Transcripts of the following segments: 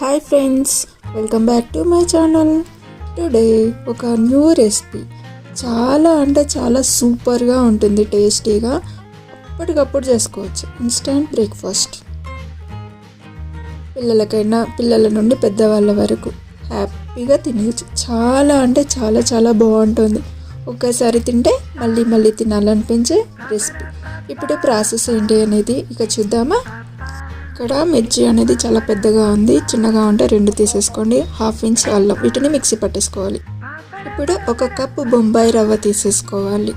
Hi friends welcome back to my channel today ఒక new recipe చాలా అంటే చాలా సూపర్గా ఉంటుంది టేస్టీగా అప్పటికప్పుడు చేసుకోవచ్చు. ఇన్స్టంట్ బ్రేక్ఫాస్ట్ పిల్లలకైనా పిల్లల నుండి పెద్దవాళ్ళ వరకు హ్యాపీగా తినవచ్చు చాలా అంటే చాలా చాలా బాగుంటుంది. ఒక్కసారి తింటే మళ్ళీ మళ్ళీ తినాలనిపించే రెసిపీ ఇప్పుడు ప్రాసెస్ ఏంటి అనేది ఇక చూద్దామా? ఇక్కడ మిర్చి అనేది చాలా పెద్దగా ఉంది. చిన్నగా ఉంటే రెండు తీసేసుకోండి. హాఫ్ ఇంచ్ అల్లం. వీటిని మిక్సీ పట్టేసుకోవాలి. ఇప్పుడు ఒక కప్పు బొంబాయి రవ్వ తీసేసుకోవాలి.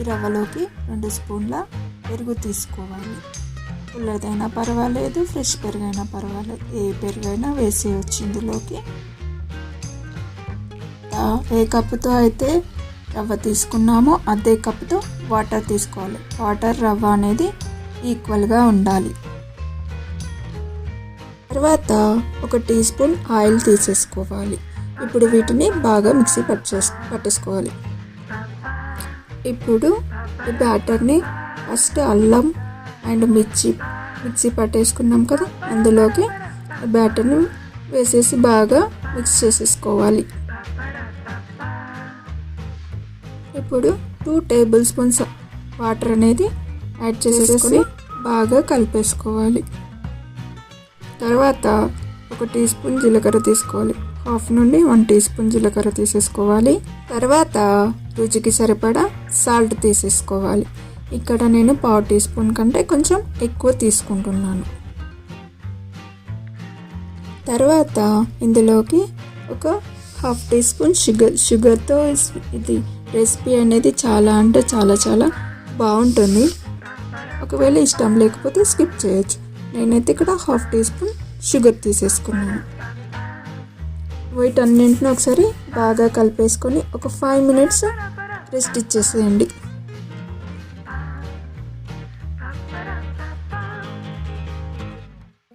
ఈ రవ్వలోకి రెండు స్పూన్ల పెరుగు తీసుకోవాలి. పుల్లదైనా పర్వాలేదు ఫ్రెష్ పెరుగైనా పర్వాలేదు. ఏ పెరుగైనా వేసేయచ్చు ఇందులోకి. ఏ కప్పుతో అయితే రవ్వ తీసుకున్నామో అదే కప్తో వాటర్ తీసుకోవాలి. వాటర్ రవ్వ అనేది ఈక్వల్గా ఉండాలి. తర్వాత ఒక టీ స్పూన్ ఆయిల్ తీసేసుకోవాలి. ఇప్పుడు వీటిని బాగా మిక్సీ పట్టే పట్టేసుకోవాలి. ఇప్పుడు ఈ బ్యాటర్ని ఫస్ట్ అల్లం అండ్ మిర్చి మిక్సీ పట్టేసుకున్నాం కదా అందులోకి బ్యాటర్ని వేసేసి బాగా మిక్స్ చేసేసుకోవాలి. ఇప్పుడు టూ టేబుల్ స్పూన్స్ వాటర్ అనేది యాడ్ చేసేసుకొని బాగా కలిపేసుకోవాలి. తర్వాత ఒక టీ స్పూన్ జీలకర్ర తీసుకోవాలి. హాఫ్ నుండి వన్ టీ స్పూన్ జీలకర్ర తీసేసుకోవాలి. తర్వాత రుచికి సరిపడా సాల్ట్ తీసేసుకోవాలి. ఇక్కడ నేను పావు టీ స్పూన్ కంటే కొంచెం ఎక్కువ తీసుకుంటున్నాను. తర్వాత ఇందులోకి ఒక హాఫ్ టీ స్పూన్ షుగర్ షుగర్తో ఇది రెసిపీ అనేది చాలా అంటే చాలా చాలా బాగుంటుంది. ఒకవేళ ఇష్టం లేకపోతే స్కిప్ చేయొచ్చు. నేనైతే ఇక్కడ హాఫ్ టీ స్పూన్ షుగర్ తీసేసుకున్నాను. వీటన్నింటిని ఒకసారి బాగా కలిపేసుకొని ఒక ఫైవ్ మినిట్స్ రెస్ట్ ఇచ్చేసేయండి.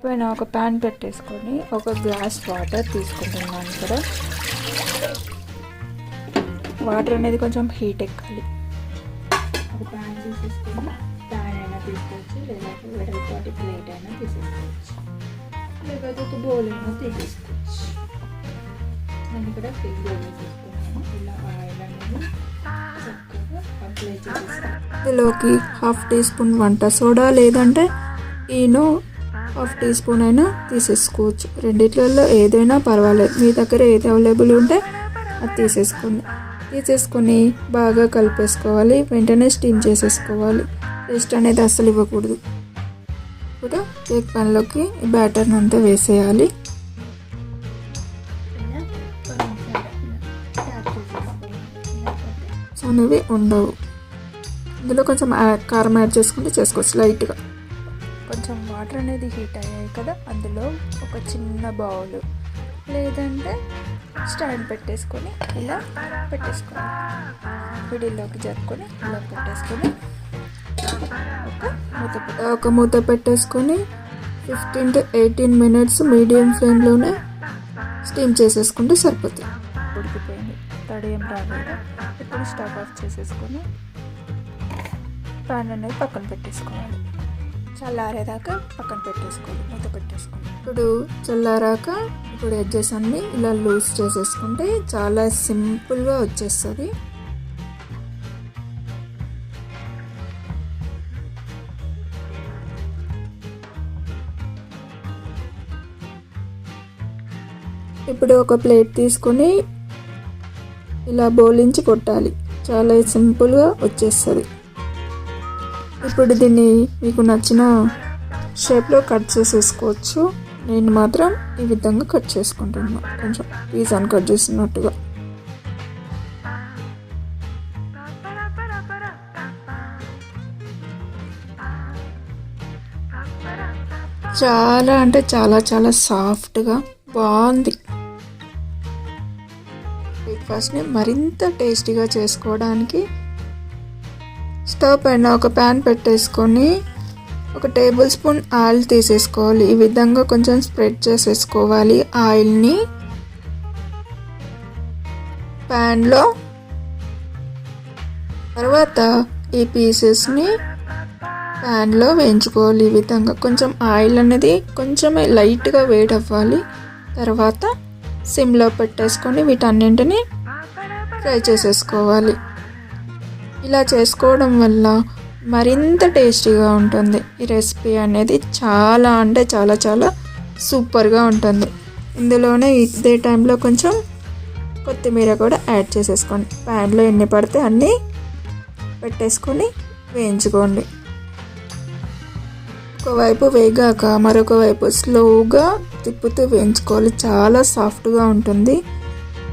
పైన ఒక ప్యాన్ పెట్టేసుకొని ఒక గ్లాస్ వాటర్ తీసుకుంటున్నాను ఇక్కడ. వాటర్ అనేది కొంచెం హీట్ ఎక్కాలి. ఒక ప్యాన్ తీసేసుకొని అయినా తీసుకోవచ్చు లేదంటే వెడల్పాటి ప్లేట్ అయినా తీసేసుకోవచ్చు. లేకపోతే ఒక బౌల్ అయినా తీసేసుకోవచ్చు. నేను ఇక్కడ బిగ్ బౌల్ తీసుకున్నాను. ఇలా ఆయిల్ అనేది చక్కగా అప్లై చేసేస్తాను ఇందులోకి హాఫ్ టీ స్పూన్ వంట సోడా లేదంటే ఈనో హాఫ్ టీ స్పూన్ అయినా తీసేసుకోవచ్చు. రెండిట్లలో ఏదైనా పర్వాలేదు. మీ దగ్గర ఏది అవైలబుల్ ఉంటే అది తీసేసుకోండి. తీసేసుకొని బాగా కలిపేసుకోవాలి. వెంటనే స్టీమ్ చేసేసుకోవాలి. పేస్ట్ అనేది అస్సలు ఇవ్వకూడదు. ఇప్పుడు కేక్ ప్యాన్లోకి ఈ బ్యాటర్ని అంతా వేసేయాలి. అనేవి ఉండవు. ఇందులో కొంచెం కారం యాడ్ చేసుకుంటే చేసుకోవచ్చు లైట్గా. కొంచెం వాటర్ అనేది హీట్ అయ్యాయి కదా అందులో ఒక చిన్న బౌల్. లేదంటే స్టాండ్ పెట్టేసుకొని ఇలా పెట్టేసుకోవాలి. పిడిలోకి జరుపుకొని ఇలా పెట్టేసుకొని ఒక మూత ఒక మూత పెట్టేసుకొని fifteen to eighteen minutes medium ఫ్లేమ్లోనే స్టీమ్ చేసేసుకుంటే సరిపోతుంది. ఉడికిపోయింది. తడి ఏం రాలేదు. ఇప్పుడు స్టవ్ ఆఫ్ చేసేసుకొని ప్యాన్ అనేది పక్కన పెట్టేసుకోవాలి. చల్లారేదాకా పక్కన పెట్టేసుకోవాలి. మూత పెట్టేసుకోవాలి ఇప్పుడు చల్లారాక ఇప్పుడు ఎడ్జెస్ అన్ని ఇలా లూజ్ చేసేసుకుంటే చాలా సింపుల్గా వచ్చేస్తుంది. ఇప్పుడు ఒక ప్లేట్ తీసుకొని ఇలా బౌలించి కొట్టాలి. చాలా సింపుల్గా వచ్చేస్తుంది. ఇప్పుడు దీన్ని మీకు నచ్చిన షేప్లో కట్ చేసేసుకోవచ్చు. నేను మాత్రం ఈ విధంగా కట్ చేసుకుంటున్నాను కొంచెం పిజ్జాని కట్ చేసినట్టుగా చాలా అంటే చాలా చాలా సాఫ్ట్గా బాగుంది. బ్రేక్ఫాస్ట్ని మరింత టేస్టీగా చేసుకోవడానికి స్టవ్ పైన ఒక ప్యాన్ పెట్టేసుకొని ఒక టేబుల్ స్పూన్ ఆయిల్ తీసేసుకోవాలి. ఈ విధంగా కొంచెం స్ప్రెడ్ చేసేసుకోవాలి. ఆయిల్ని ప్యాన్లో తర్వాత ఈ పీసెస్ని ప్యాన్లో వేయించుకోవాలి. ఈ విధంగా కొంచెం ఆయిల్ అనేది కొంచెమే లైట్గా వేడి అవ్వాలి తర్వాత సిమ్లో పెట్టేసుకొని వీటన్నింటిని ఫ్రై చేసేసుకోవాలి. ఇలా చేసుకోవడం వల్ల మరింత టేస్టీగా ఉంటుంది. ఈ రెసిపీ అనేది చాలా అంటే చాలా చాలా సూపర్గా ఉంటుంది. ఇందులోనే ఇదే టైంలో కొంచెం కొత్తిమీర కూడా యాడ్ చేసేసుకోండి. ప్యాన్లో ఎన్ని పడితే అన్నీ పెట్టేసుకొని వేయించుకోండి. ఒకవైపు వేగాక మరొక వైపు స్లోగా తిప్పుతూ వేయించుకోవాలి. చాలా సాఫ్ట్గా ఉంటుంది.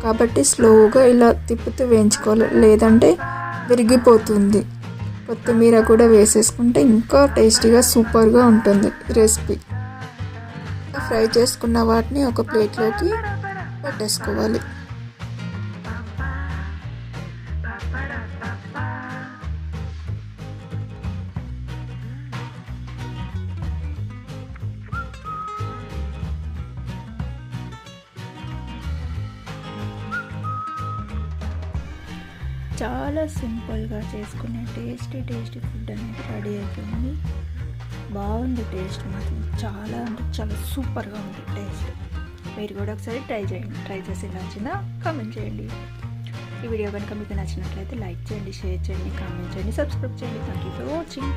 కాబట్టి స్లోగా ఇలా తిప్పుతూ వేయించుకోవాలి. లేదంటే విరిగిపోతుంది. కొత్తిమీర కూడా వేసేసుకుంటే ఇంకా టేస్టీగా సూపర్గా ఉంటుంది రెసిపీ. ఫ్రై చేసుకున్న వాటిని ఒక ప్లేట్లోకి పెట్టేసుకోవాలి. చాలా సింపుల్గా చేసుకునే టేస్టీ టేస్టీ ఫుడ్ అనేది రెడీ అయిపోయింది. బాగుంది టేస్ట్ మాత్రం. చాలా అంటే చాలా సూపర్గా ఉంది టేస్ట్. మీరు కూడా ఒకసారి ట్రై చేయండి. ట్రై చేసి నచ్చిందా కామెంట్ చేయండి. ఈ వీడియో కనుక మీకు నచ్చినట్లయితే లైక్ చేయండి షేర్ చేయండి కామెంట్ చేయండి సబ్స్క్రైబ్ చేయండి. Thank you for watching